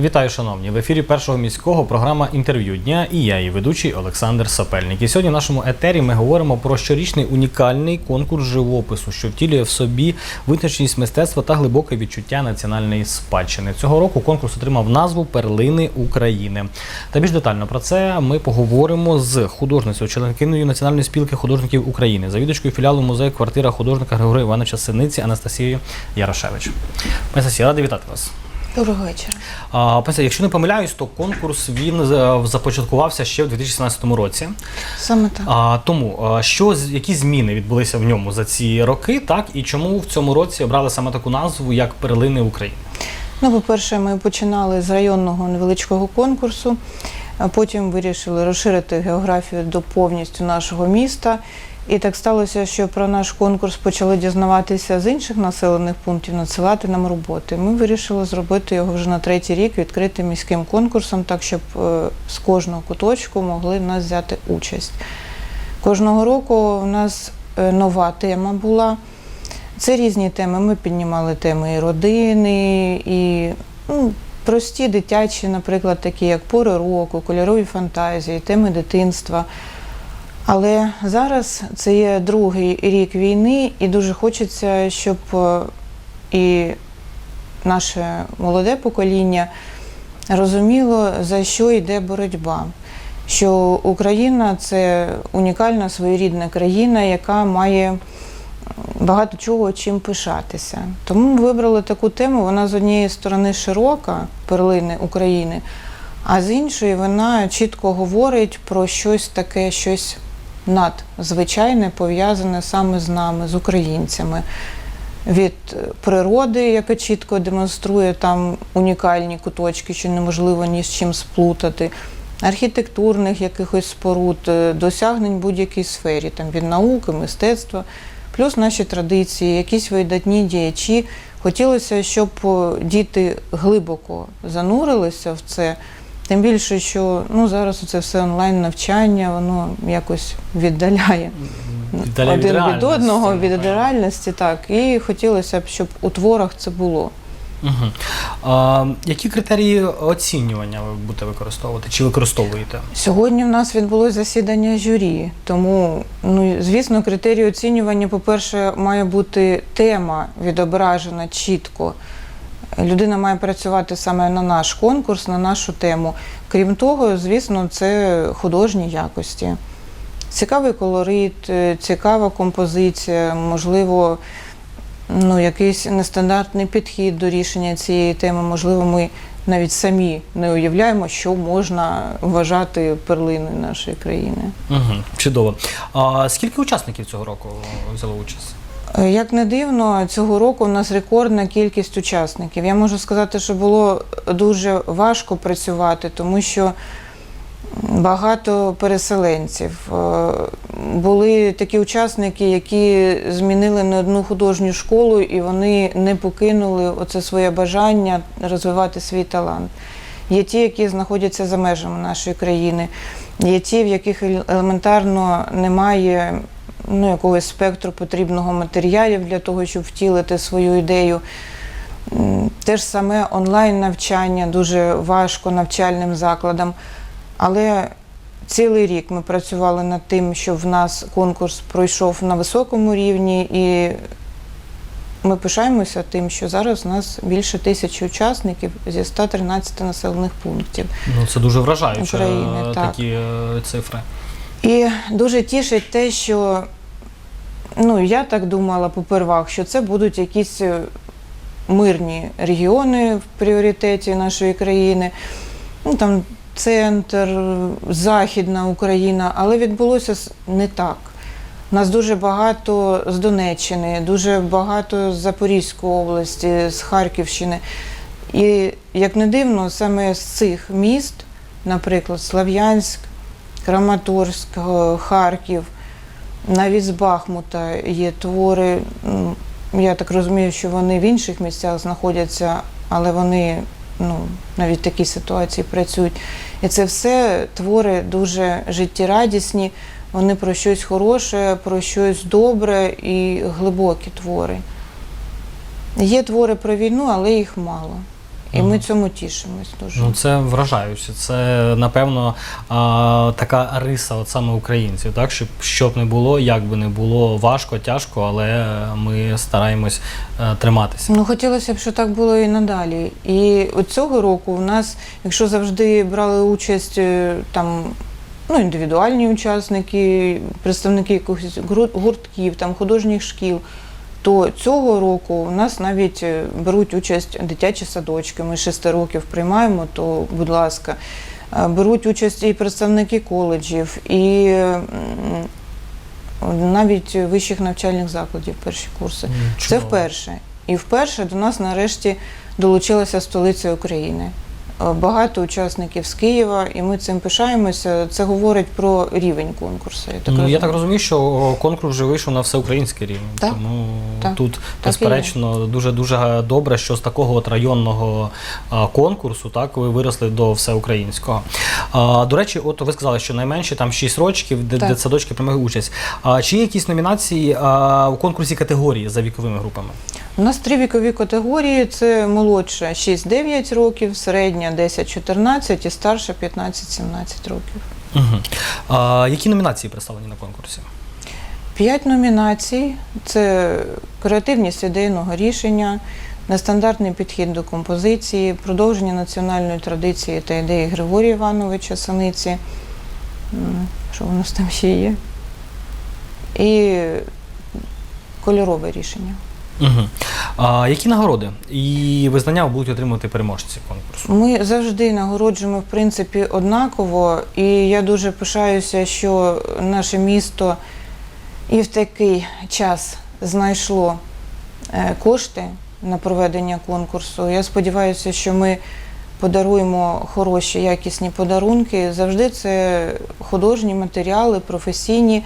Вітаю, шановні! В ефірі першого міського програма інтерв'ю дня і я, її ведучий Олександр Сапельник. І сьогодні в нашому етері ми говоримо про щорічний унікальний конкурс живопису, що втілює в собі визначеність мистецтва та глибоке відчуття національної спадщини. Цього року конкурс отримав назву Перлини України. Та більш детально про це ми поговоримо з художницею, членкиною Національної спілки художників України, завідувачкою філіалу музею квартира художника Григорія Івановича Синиці Анастасією Ярошевич. Анастасія, радий вітати вас. Доброго вечора. А, якщо не помиляюсь, то конкурс він е, започаткувався ще в 2017 році. Саме так. А, тому що з- які зміни відбулися в ньому за ці роки, так і чому в цьому році обрали саме таку назву як Перлини України? Ну, по-перше, ми починали з районного невеличкого конкурсу, а потім вирішили розширити географію до повністю нашого міста. І так сталося, що про наш конкурс почали дізнаватися з інших населених пунктів, надсилати нам роботи. Ми вирішили зробити його вже на третій рік, відкрити міським конкурсом, так щоб е, з кожного куточку могли в нас взяти участь. Кожного року в нас е, нова тема була. Це різні теми. Ми піднімали теми і родини, і ну, прості дитячі, наприклад, такі як пори року, кольорові фантазії, теми дитинства. Але зараз це є другий рік війни, і дуже хочеться, щоб е, і наше молоде покоління розуміло, за що йде боротьба. Що Україна це унікальна своєрідна країна, яка має багато чого чим пишатися. Тому ми вибрали таку тему. Вона з однієї сторони широка, перлини України, а з іншої вона чітко говорить про щось таке, щось надзвичайне, пов'язане саме з нами, з українцями. Від природи, яка чітко демонструє там унікальні куточки, що неможливо ні з чим сплутати, архітектурних якихось споруд, е, досягнень будь-якій сфері, там від науки, мистецтва, плюс наші традиції, якісь видатні діячі. Хотілося, щоб е, діти глибоко занурилися в це. Тим більше, що ну, зараз це все онлайн навчання, воно якось віддаляє Віддаляє від один від одного, від реальності, так. І хотілося б, щоб у творах це було. Угу. А, які критерії оцінювання ви будете використовувати чи використовуєте? Сьогодні в нас відбулось засідання журі, тому, ну, звісно, критерії оцінювання, по-перше, має бути тема відображена чітко. Людина має працювати саме на наш конкурс, на нашу тему. Крім того, звісно, це художні якості. Цікавий колорит, е, цікава композиція, можливо, ну, якийсь нестандартний підхід до рішення цієї теми. Можливо, ми навіть самі не уявляємо, що можна вважати перлиною нашої країни. Угу. Чудово. А скільки учасників цього року взяло участь? Е, Як не дивно, цього року у нас рекордна кількість учасників. Я можу сказати, що було дуже важко працювати, тому що багато переселенців. Е, Були такі учасники, які змінили не одну художню школу, і вони не покинули оце своє бажання розвивати свій талант. Є ті, які знаходяться за межами нашої країни, є ті, в яких елементарно немає ну, якогось спектру потрібного матеріалів для того, щоб втілити свою ідею. Те ж саме онлайн-навчання дуже важко навчальним закладам. Але цілий рік ми працювали над тим, щоб в нас конкурс пройшов на високому рівні, і ми пишаємося тим, що зараз у нас більше тисячі учасників зі 113 населених пунктів. Ну це дуже України, е, так. такі е, цифри. І дуже тішить те, що ну, я так думала попервах, що це будуть якісь е, мирні регіони в пріоритеті нашої країни. Ну, там центр, Західна Україна, але відбулося не так. Нас дуже багато з Донеччини, дуже багато з Запорізької області, з Харківщини. І як не дивно, саме з цих міст, наприклад, Слав'янськ, Краматорськ, Харків, навіть з Бахмута є твори. Я так розумію, що вони в інших місцях знаходяться, але вони ну, навіть в такій ситуації працюють. І це все твори дуже життєрадісні, вони про щось хороше, про щось добре і глибокі твори. Є твори про війну, але їх мало. І ми цьому тішимось дуже. Ну, це вражаюче. Це, напевно, а, така риса от саме українців, так? Щоб, щоб не було, як би не було, важко, тяжко, але ми стараємось е, триматися. Ну, хотілося б, щоб так було і надалі. І от цього року у нас, якщо завжди брали участь е, там ну, індивідуальні учасники, представники якихось гуртків, там, художніх шкіл, то цього року у нас навіть е, беруть участь дитячі садочки. Ми 6 років приймаємо, то, будь ласка, Е, беруть участь і представники коледжів, і навіть вищих навчальних закладів перші курси. М, Це вперше. І вперше до нас нарешті долучилася столиця України. Е, Багато учасників з Києва, і ми цим пишаємося. Це говорить про рівень конкурсу. Я так ну, я так розумію, що конкурс вже вийшов на всеукраїнський рівень. Так, Тому так. тут, безперечно, дуже дуже добре, що з такого от районного конкурсу так ви виросли до всеукраїнського. А, до речі, от ви сказали, що найменше там 6 років, де Так. дитсадочки приймали участь. А чи є якісь номінації а, у конкурсі категорії за віковими групами? У нас три вікові категорії: це молодша 6-9 років, середня 10-14 і старша 15-17 років. Угу. А, які номінації представлені на конкурсі? П'ять номінацій: це креативність ідейного рішення, нестандартний підхід до композиції, продовження національної традиції та ідеї Григорія Івановича Саниці. Що у нас там ще є? І кольорове рішення. Угу. А, які нагороди і визнання будуть отримувати переможці конкурсу? Ми завжди нагороджуємо в принципі однаково, і я дуже пишаюся, що наше місто і в такий час знайшло е, кошти на проведення конкурсу. Я сподіваюся, що ми подаруємо хороші, якісні подарунки. Завжди це художні матеріали, професійні.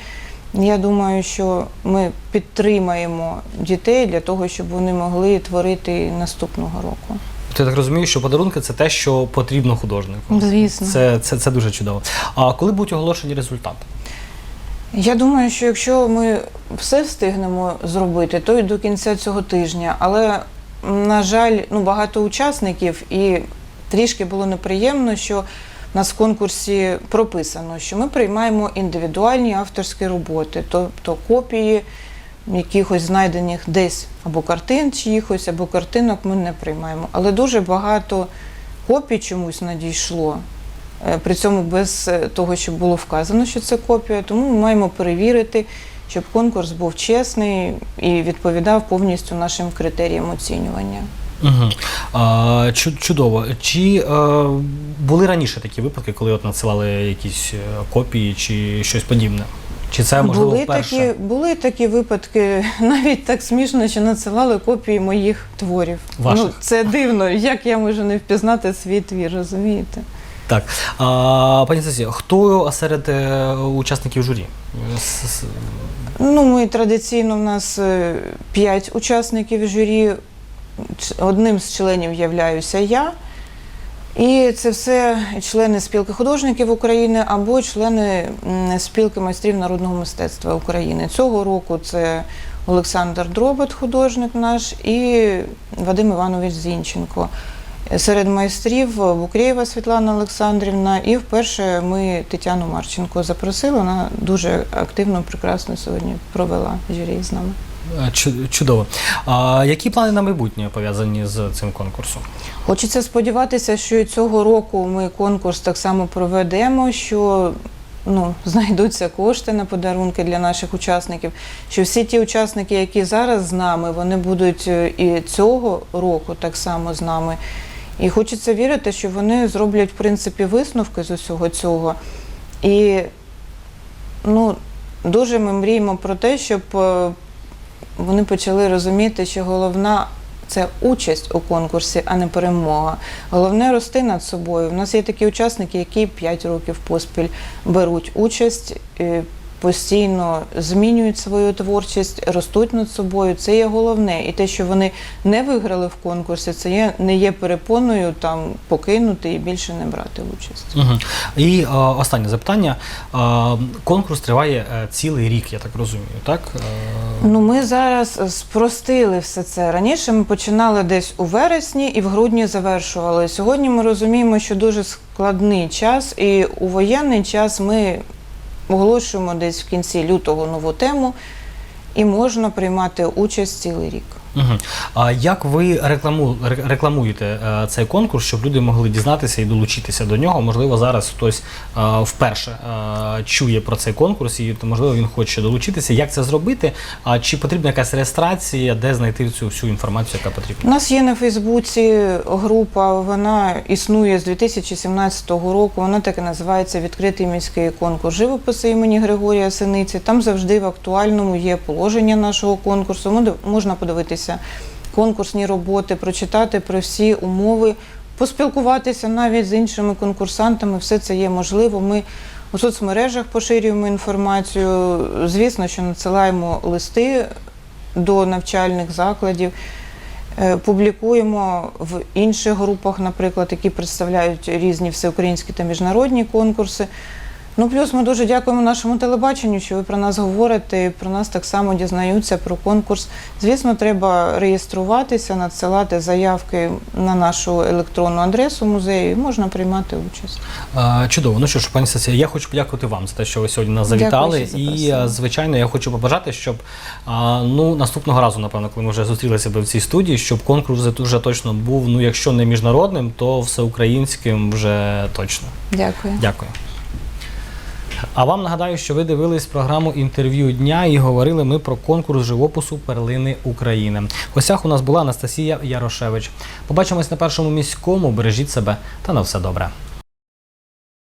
Я думаю, що ми підтримаємо дітей для того, щоб вони могли творити наступного року. Ти так розумію, що подарунки це те, що потрібно художнику. Звісно. Це, це, це дуже чудово. А коли будуть оголошені результати? Я думаю, що якщо ми все встигнемо зробити, то й до кінця цього тижня. Але, на жаль, ну, багато учасників і трішки було неприємно, що нас в конкурсі прописано, що ми приймаємо індивідуальні авторські роботи, тобто копії якихось знайдених десь або картин чиїхось, або картинок ми не приймаємо. Але дуже багато копій чомусь надійшло. Е, При цьому без е, того, щоб було вказано, що це копія, тому ми маємо перевірити, щоб конкурс був чесний і відповідав повністю нашим критеріям оцінювання. Угу. А, чудово. Чи е, були раніше такі випадки, коли от надсилали якісь е, копії чи щось подібне? Чи це можливо були, вперше? такі, були такі випадки, навіть так смішно, що надсилали копії моїх творів. Ваших? Ну, це дивно, як я можу не впізнати свій твір, розумієте? Так. А, пані Сесі, хто серед е, учасників журі? Ну, ми традиційно в нас е, п'ять учасників журі. Одним з членів являюся я. І це все члени спілки художників України або члени спілки майстрів народного мистецтва України. Цього року це Олександр Дробот, художник наш, і Вадим Іванович Зінченко. Серед майстрів Букреєва Світлана Олександрівна, і вперше ми Тетяну Марченко запросили. Вона дуже активно, прекрасно сьогодні провела журі з нами. Е, чу- Чудово. А, які плани на майбутнє пов'язані з цим конкурсом? Хочеться сподіватися, що і цього року ми конкурс так само проведемо, що ну, знайдуться кошти на подарунки для наших учасників. Що всі ті учасники, які зараз з нами, вони будуть е, і цього року так само з нами. І хочеться вірити, що вони зроблять в принципі висновки з усього цього. І ну, дуже ми мріємо про те, щоб е, вони почали розуміти, що головна це участь у конкурсі, а не перемога. Головне рости над собою. У нас є такі учасники, які 5 років поспіль беруть участь. Постійно змінюють свою творчість, ростуть над собою. Це є головне. І те, що вони не виграли в конкурсі, це є, не є перепоною там покинути і більше не брати участь. Угу. І е, останнє запитання. Конкурс триває е, цілий рік, я так розумію, так? Е, Ну, ми зараз спростили все це. Раніше ми починали десь у вересні і в грудні завершували. Сьогодні ми розуміємо, що дуже складний час, і у воєнний час ми оголошуємо десь в кінці лютого нову тему, і можна приймати участь цілий рік. Угу. А як ви рекламу, рекламуєте е, цей конкурс, щоб люди могли дізнатися і долучитися до нього? Можливо, зараз хтось е, вперше е, чує про цей конкурс і то, можливо він хоче долучитися. Як це зробити? А чи потрібна якась реєстрація, де знайти цю всю інформацію, яка У нас є на Фейсбуці група, вона існує з 2017 року. Вона так і називається Відкритий міський конкурс живопису імені Григорія Синиці. Там завжди в актуальному є положення нашого конкурсу. Можна подивитися конкурсні роботи, прочитати про всі умови, поспілкуватися навіть з іншими конкурсантами. Все це є можливо. Ми у соцмережах поширюємо інформацію. Звісно, що надсилаємо листи до навчальних закладів. Е, Публікуємо в інших групах, наприклад, які представляють різні всеукраїнські та міжнародні конкурси. Ну, плюс ми дуже дякуємо нашому телебаченню, що ви про нас говорите, і про нас так само дізнаються про конкурс. Звісно, треба реєструватися, надсилати заявки на нашу електронну адресу музею, і можна приймати участь. Е, Чудово. Ну що ж, пані Сесія, я хочу подякувати вам за те, що ви сьогодні нас Дякую, завітали. що І е, звичайно, я хочу побажати, щоб а, ну наступного разу, напевно, коли ми вже зустрілися би в цій студії, щоб конкурс вже точно був, ну якщо не міжнародним, то всеукраїнським вже точно. Дякую. Дякую. А вам нагадаю, що ви дивились програму інтерв'ю дня і говорили ми про конкурс живопису Перлини України. В гостях у нас була Анастасія Ярошевич. Побачимось на першому міському. Бережіть себе та на все добре.